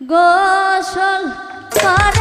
গোসল করে